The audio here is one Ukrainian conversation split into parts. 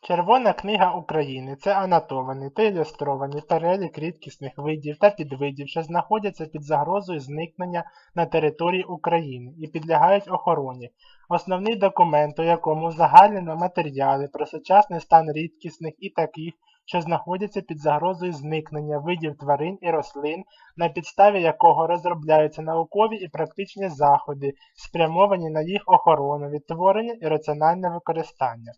Червона книга України це анотований та ілюстрований перелік рідкісних видів та підвидів, що знаходяться під загрозою зникнення на території України і підлягають охороні. Основний документ, у якому узагальнено матеріали про сучасний стан рідкісних і таких, що знаходяться під загрозою зникнення видів тварин і рослин, на підставі якого розробляються наукові і практичні заходи, спрямовані на їх охорону, відтворення і раціональне використання.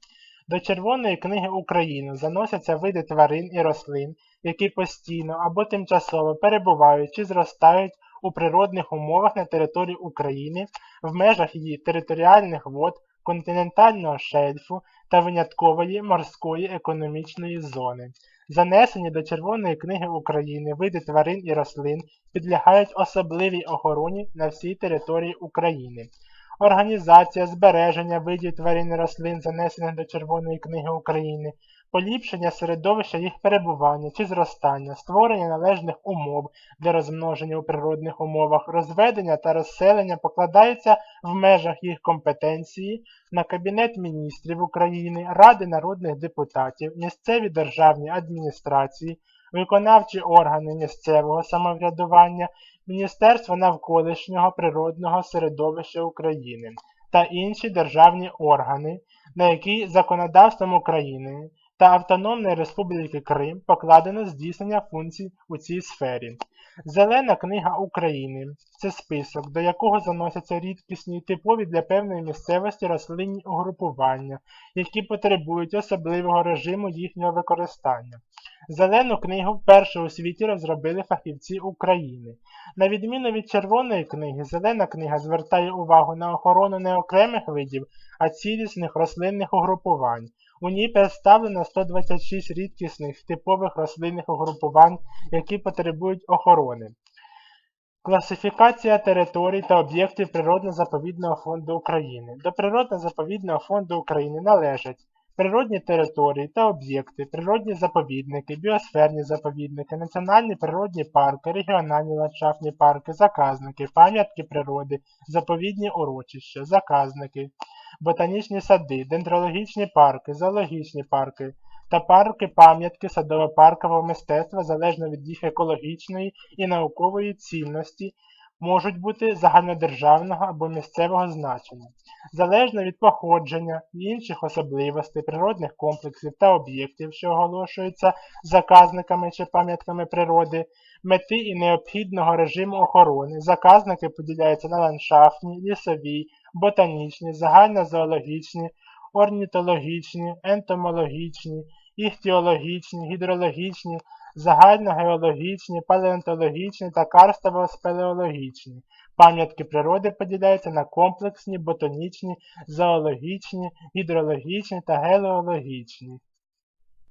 До Червоної книги України заносяться види тварин і рослин, які постійно або тимчасово перебувають чи зростають у природних умовах на території України в межах її територіальних вод, континентального шельфу та виняткової морської економічної зони. Занесені до Червоної книги України види тварин і рослин підлягають особливій охороні на всій території України. Організація збереження видів тварин і рослин, занесених до Червоної книги України, поліпшення середовища їх перебування чи зростання, створення належних умов для розмноження у природних умовах, розведення та розселення покладається в межах їх компетенції на Кабінет міністрів України, Ради народних депутатів, місцеві державні адміністрації, виконавчі органи місцевого самоврядування, Міністерство навколишнього природного середовища України та інші державні органи, на які законодавством України та Автономної Республіки Крим покладено здійснення функцій у цій сфері. Зелена книга України це список, до якого заносяться рідкісні і типові для певної місцевості рослинні угрупування, які потребують особливого режиму їхнього використання. Зелену книгу вперше у світі розробили фахівці України. На відміну від червоної книги, зелена книга звертає увагу на охорону не окремих видів, а цілісних рослинних угрупувань. У ній представлено 126 рідкісних типових рослинних угрупувань, які потребують охорони. Класифікація територій та об'єктів Природно-заповідного фонду України. До Природно-заповідного фонду України належать природні території та об'єкти, природні заповідники, біосферні заповідники, національні природні парки, регіональні ландшафтні парки, заказники, пам'ятки природи, заповідні урочища, заказники, ботанічні сади, дендрологічні парки, зоологічні парки та парки пам'ятки садово-паркового мистецтва залежно від їх екологічної і наукової цінності можуть бути загальнодержавного або місцевого значення, залежно від походження і інших особливостей природних комплексів та об'єктів, що оголошуються заказниками чи пам'ятками природи, мети і необхідного режиму охорони. Заказники поділяються на ландшафтні, лісові, ботанічні, загальнозоологічні, орнітологічні, ентомологічні, іхтіологічні, гідрологічні, загальногеологічні, палеонтологічні та карстово-спелеологічні. Пам'ятки природи поділяються на комплексні, ботанічні, зоологічні, гідрологічні та гелеологічні.